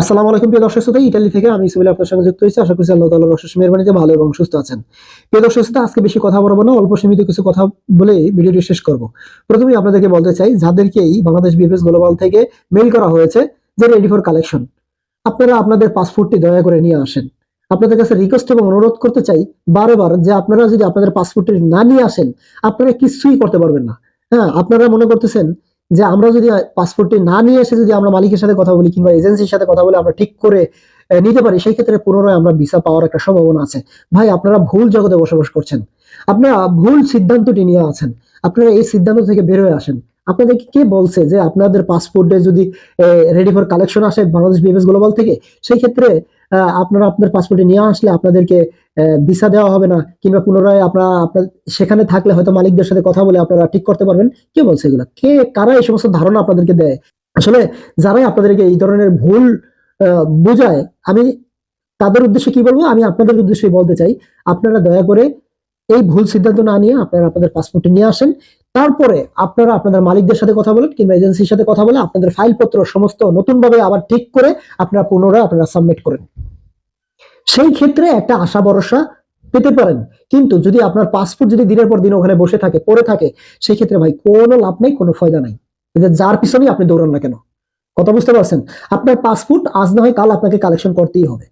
আসসালামু আলাইকুম প্রিয় দর্শক শ্রোতা ইটালি থেকে আমি ইসমাইল আপনার সঙ্গে যুক্ত হয়েছি। আশা করছি আল্লাহ মেহরবানিতে ভালো এবং সুস্থ আছেন। প্রিয় দর্শক শ্রোতা, আজকে বেশি কথা বলব না, অল্প সীমিত কিছু কথা বলে ভিডিওটি শেষ করব। আপনাদেরকে বলতে চাই বাংলাদেশ বিএফএস গ্লোবাল থেকে করা হয়েছে, যে রেডি ফর কালেকশন আপনারা আপনাদের পাসপোর্টটি দয়া করে নিয়ে আসেন। আপনাদের কাছে রিকোয়েস্ট এবং অনুরোধ করতে চাই, বারবার যে আপনারা যদি আপনাদের পাসপোর্টটি না নিয়ে আসেন, আপনারা কিছুই করতে পারবেন না। হ্যাঁ আপনারা মনে করতেছেন যে আমরা যদি পাসপোর্টটি না নিয়ে এসে যদি আমরা মালিকের সাথে কথা বলি কিংবা এজেন্সির সাথে কথা বলে আমরা ঠিক করে নিতে পারি, সেই ক্ষেত্রে পুনরায় আমরা ভিসা পাওয়ার একটা সম্ভাবনা আছে। ভাই, আপনারা ভুল জগতে বসবাস করছেন। আপনারা ভুল সিদ্ধান্তটি নিয়ে আছেন। আপনারা এই সিদ্ধান্ত থেকে বের হয়ে আসেন। আপনাদেরকে কে বলছে যে আপনাদের পাসপোর্টে যদি রেডি ফর কালেকশন আসে বাংলাদেশ বিএফএস গ্লোবাল থেকে, সেই ক্ষেত্রে আপনারা আপনার পাসপোর্টে নিয়ে আসলে আপনাদেরকে ভিসা দেওয়া হবে না, কিংবা পুনরায় আপনারা, আপনার, সেখানে থাকলে হয়তো মালিকদের সাথে কথা বলে আপনারা ঠিক করতে পারবেন। কে বলছে এগুলো? কে, কারা এই সমস্ত ধারণা আপনাদেরকে দেয়? আসলে যারাই আপনাদেরকে এই ধরনের ভুল বোঝায়, আমি তাদের উদ্দেশ্যে কি বলব? আমি আপনাদের উদ্দেশ্যে বলতে চাই, আপনারা দয়া করে এই ভুল সিদ্ধান্ত না নিয়ে আপনারা আপনাদের পাসপোর্টটি নিয়ে আসেন। তারপরে আপনারা আপনাদের মালিকদের সাথে কথা বলেন কিংবা এজেন্সির সাথে কথা বলে আপনাদের ফাইলপত্র সমস্ত নতুনভাবে আবার ঠিক করে আপনারা পুনরায় আপনারা সাবমিট করেন। সেই ক্ষেত্রে একটা আশা ভরসা পেতে পারেন। কিন্তু যদি আপনার পাসপোর্ট যদি দিনের পর দিন ওখানে বসে থাকে, পড়ে থাকে, সেই ক্ষেত্রে ভাই কোনো লাভ নেই, কোনো ফায়দা নাই। যার পিছনেই আপনি দৌড়ান না কেন? কথা বুঝতে পারছেন? আপনার পাসপোর্ট আজ না হয় কাল আপনাকে কালেকশন করতেই হবে।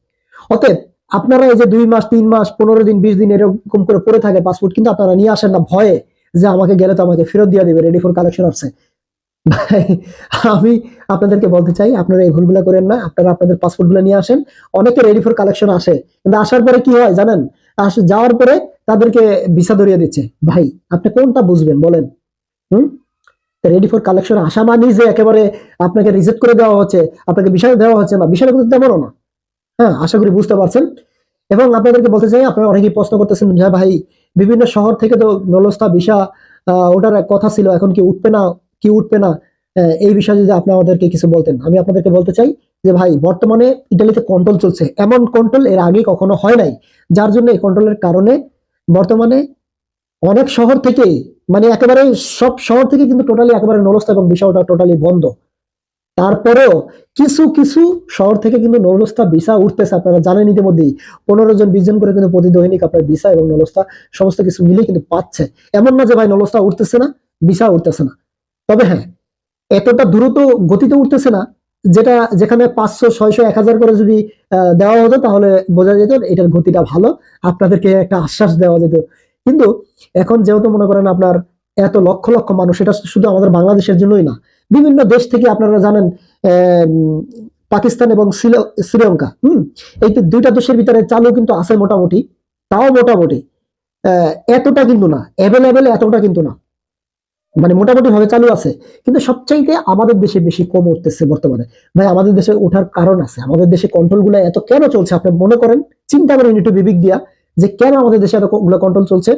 অতএব আপনারা এই যে দুই মাস, তিন মাস, পনেরো দিন, বিশ দিন এরকম করে পড়ে থাকে পাসপোর্ট, কিন্তু আপনারা নিয়ে আসেন না ভয়ে। যে আমাকে গেলে তো আমাকে ফেরত দিয়ে দেবে রেডি ফর কালেকশন আসছে। ভাই, আমি আপনাদেরকে বলতে চাই, আপনারা এই ভুলগুলো করেন না, আপনারা আপনাদের পাসপোর্টগুলো নিয়ে আসেন। অনেকে রেডি ফর কালেকশন আসে, কিন্তু আসার পরে কি হয় জানেন? যাওয়ার পরে তাদেরকে ভিসা ধরিয়ে দিচ্ছে। ভাই, আপনি কোনটা বুঝবেন বলেন? হুম? রেডি ফর কালেকশন আসা মানে যে একেবারে আপনাকে রিজেক্ট করে দেওয়া হচ্ছে, আপনাকে বিষয় দেওয়া হচ্ছে না। বিষয়টা কিন্তু তেমনও না। হ্যাঁ আশা করি বুঝতে পারছেন। এবং আপনাদেরকে বলতে চাই, আপনারা অনেকেই প্রশ্ন করতেছেন যে ভাই, বিভিন্ন শহর থেকে তো নলস্তা, ভিসা ওটার কথা ছিল, এখন কি উঠবে না, কি উঠবে না? এই বিষয়ে যদি আপনি আমাদেরকে কিছু বলতেন, আমি আপনাদেরকে বলতে চাই যে, ভাই, বর্তমানে ইটালিতে কন্ট্রোল চলছে। এমন কন্ট্রোল এর আগে কখনো হয় নাই, যার জন্য এই কন্ট্রোলের কারণে বর্তমানে অনেক শহর থেকে মানে একেবারে সব শহর থেকে কিন্তু টোটালি একেবারে নলস্থা এবং বিষয়টা টোটালি বন্ধ। তারপরেও কিছু কিছু শহর থেকে কিন্তু নলস্তা ভিসা উঠতেছে আপনারা জানেন ইতিমধ্যেই। পনেরো জন, বিশ জন করে কিন্তু প্রতি দৈনিক আপনার ভিসা এবং নলস্তা সমস্ত কিছু মিলে কিন্তু পাচ্ছে। এমন না যে ভাই নলস্তা উঠতেছে না, ভিসা উঠতেছে না। তবে হ্যাঁ এতটা দ্রুত গতিতে উঠতেছে না, যেটা যেখানে পাঁচশো, ছয়শো, এক হাজার করে যদি দেওয়া হতো তাহলে বোঝা যেত এটার গতিটা ভালো, আপনাদেরকে একটা আশ্বাস দেওয়া যেত। কিন্তু এখন যেহেতু মনে করেন আপনার এত লক্ষ লক্ষ মানুষ এটা শুধু আমাদের বাংলাদেশের জন্যই না বিভিন্ন দেশ থেকে আপনারা জানেন পাকিস্তান এবং শ্রীলঙ্কা, হুম? এই তো দুইটা দেশের ভিতরে চালু কিন্তু আছে মোটামুটি, তাও মোটামুটি। এতটা কিন্তু না অ্যাভেলেবেল এতটা কিন্তু না। মানে মোটামুটি ভাবে চালু আছে। কিন্তু সবচাইতে আমাদের দেশে বেশি কম উঠতেছে বর্তমানে। ভাই, আমাদের দেশে ওঠার কারণ আছে। আমাদের দেশে কন্ট্রোলগুলো এত কেন চলছে, আপনি মনে করেন? চিন্তা করেন একটু বিবেক দিয়া, যে কেন আমাদের দেশে এতগুলো কন্ট্রোল চলছে?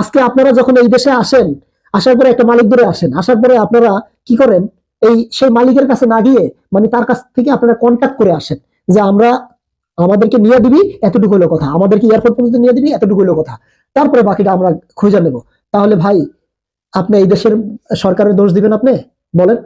আজকে আপনারা যখন এই দেশে আসেন, আসার পরে একটা মালিক ধরে আসেন, আসার পরে আপনারা কি করেন? এই সেই মালিকের কাছে না গিয়ে মানে তার কাছ থেকে আপনারা কন্ট্যাক্ট করে আসেন যে আমরা আমাদেরকে নিয়ে দিবি এতটুকু হলো কথা। আমাদেরকে এয়ারপোর্ট পর্যন্ত নিয়ে দিবি এতটুকু হলো কথা। তারপরে বাকিটা আমরা খুঁজে নেব। তাহলে ভাই, আপনি এই দেশের সরকারের দোষ দিবেন আপনি? বলেন।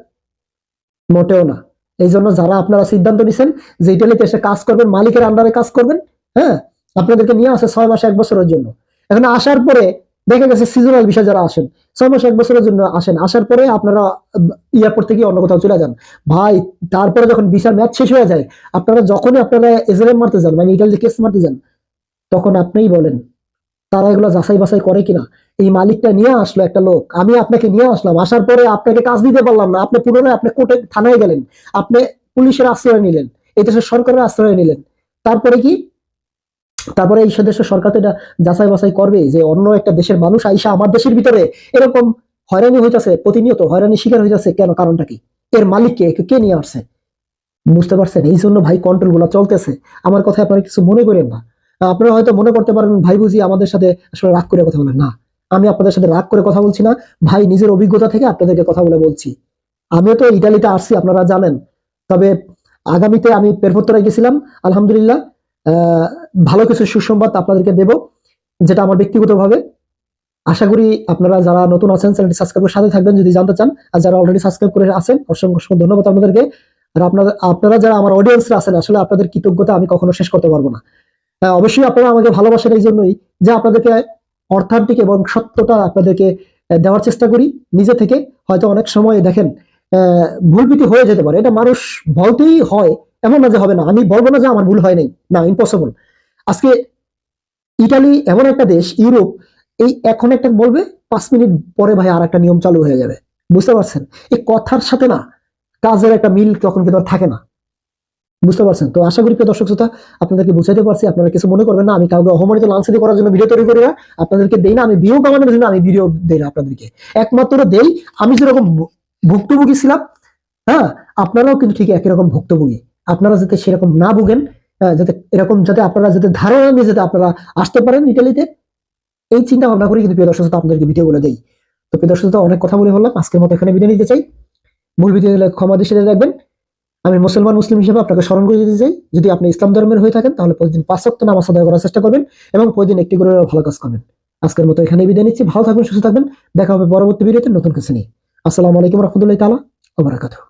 মোটেও না। এই জন্য যারা আপনারা সিদ্ধান্ত নিছেন যে ইটালিতে এসে কাজ করবেন, মালিকের আন্ডারে কাজ করবেন হ্যাঁ? আপনাদেরকে নিয়ে আসে ছয় মাস, এক বছরের জন্য। এখন আসার পরে দেখা গেছে সিজনাল বিষয় যারা আসেন, ছয় মাস, এক বছরের জন্য আসেন, আসার পরে আপনারা এয়ারপোর্ট থেকে অন্য কোথাও চলে যান। ভাই, তারপরে যখন ভিসার ম্যাচ শেষ হয়ে যায়, আপনারা যখনই আপনারা এজেলেম মারতে যান মানে ইটালিতে কেস মারতে যান, তখন আপনিই বলেন, তারা এগুলো যাচাই বাছাই করে কিনা। এই মালিকটা নিয়ে আসলো একটা লোক, আমি আপনাকে নিয়ে আসলাম, আসার পরে আপনাকে কাজ দিতে পারলাম না, আপনি পুনরায় আপনি কোর্টে থানায় গেলেন, আপনি পুলিশের আশ্রয় নিলেন, এই দেশের সরকারের আশ্রয় নিলেন। তারপরে কি? তারপরে এই দেশের সরকার তো এটা যাচাই বাছাই করবে যে অন্য একটা দেশের মানুষ আইসা আমার দেশের ভিতরে এরকম হয়রানি হইতাছে, প্রতিনিয়ত হয়রানি শিকার হইতাছে, কেন কারণটা কি? এর মালিককে কে নিয়ে আসছে? বুঝতে পারছেন? এই জন্য ভাই কন্ট্রোলগুলো চলতেছে। আমার কথা আপনারা কিছু মনে করেন না। আপনারা হয়তো মনে করতে পারেন, ভাই বুঝি আমাদের সাথে আসলে রাগ করে কথা বলেন। না, আমি আপনাদের সাথে রাগ করে কথা বলছি না। ভাই নিজের অভিজ্ঞতা থেকে আপনাদেরকে কথা বলে বলছি। আমিও তো ইটালিতে আসছি, আপনারা জানেন। তবে আগামীতে আমি পেরফত্তরায় গেছিলাম, আলহামদুলিল্লাহ। ভালো কিছু সুসংবাদ আপনাদেরকে দেব যেটা আমার ব্যক্তিগতভাবে। আশা করি আপনারা যারা নতুন আছেন চ্যানেলটি সাবস্ক্রাইব করে সাথে থাকবেন। যদি জানতে চান আর যারা অলরেডি সাবস্ক্রাইব করে আছেন অসংখ্য অসংখ্য ধন্যবাদ আপনাদেরকে। আর আপনারা আপনারা যারা আমার অডিয়েন্সরা আছেন আসলে আপনাদের কৃতজ্ঞতা আমি কখনো শেষ করতে পারব না। অবশ্যই আপনারা আমাকে ভালোবাসেন এই জন্যই যে আপনাদেরকে অর্থান্তিক এবং সত্যটা আপনাদেরকে দেওয়ার চেষ্টা করি নিজে থেকে। হয়তো অনেক সময় দেখেন আহ, ভুল হয়ে যেতে পারে। এটা মানুষ বলতেই হয় এমন না যে হবে না। আমি বলব না যে আমার ভুল হয় নাই না ইম্পসিবল আজকে ইটালি এমন একটা দেশ, ইউরোপ, এই এখন একটা বলবে, পাঁচ মিনিট পরে ভাই আর একটা নিয়ম চালু হয়ে যাবে। বুঝতে পারছেন? এই কথার সাথে না, কাজের একটা মিল তখন কিন্তু থাকে না। বুঝতে পারছেন? তো আশা করি প্রিয় দর্শক শ্রোতা, আপনাদেরকে বুঝাইতে পারছি, আপনারা কিছু মনে করবেন না। আমি কাউকে অপমানিত লাঞ্ছিত করার জন্য ভিডিও তৈরি করি না। আপনাদেরকে দেই না, আমি ভিউ কামানোর জন্য আমি ভিডিও দেই না আপনাদেরকে। একমাত্র দেই, আমি যেরকম ভুক্তভোগী ছিলাম হ্যাঁ আপনারাও কিন্তু ঠিক একই রকম ভুক্তভোগী। আপনারা যাতে সেরকম না ভুগেন যাতে এরকম যাতে আপনারা যাতে ধারণা নিয়ে যাতে আপনারা আসতে পারেন ইটালিতে, এই চিন্তা ভাবনা করে কিন্তু প্রিয় দর্শক আপনাদেরকে ভিডিও বলে দেই। তো প্রিয় দর্শক অনেক কথা বলে বললাম আজকের মতো এখানে ভিডিও নিতে চাই। মূল ভিডিও ক্ষমা দৃষ্টিতে দেখবেন, আমি মুসলমান, মুসলিম হিসেবে আপনাকে স্মরণ করে দিতে চাই, যদি আপনি ইসলাম ধর্মের হয়ে থাকেন, তাহলে প্রতিদিন পাঁচ সপ্তাহ নামাজ আদায় করার চেষ্টা করবেন এবং প্রতিদিন একটি করে ভালো কাজ করবেন। আজকের মতো এখানে বিদায় নিচ্ছি, ভালো থাকবেন, সুস্থ থাকবেন, দেখা হবে পরবর্তী ভিডিওতে নতুন কিছু নিয়ে। আসসালামু আলাইকুম রহমতুল্লাহ তালা ওবরাকাতুহ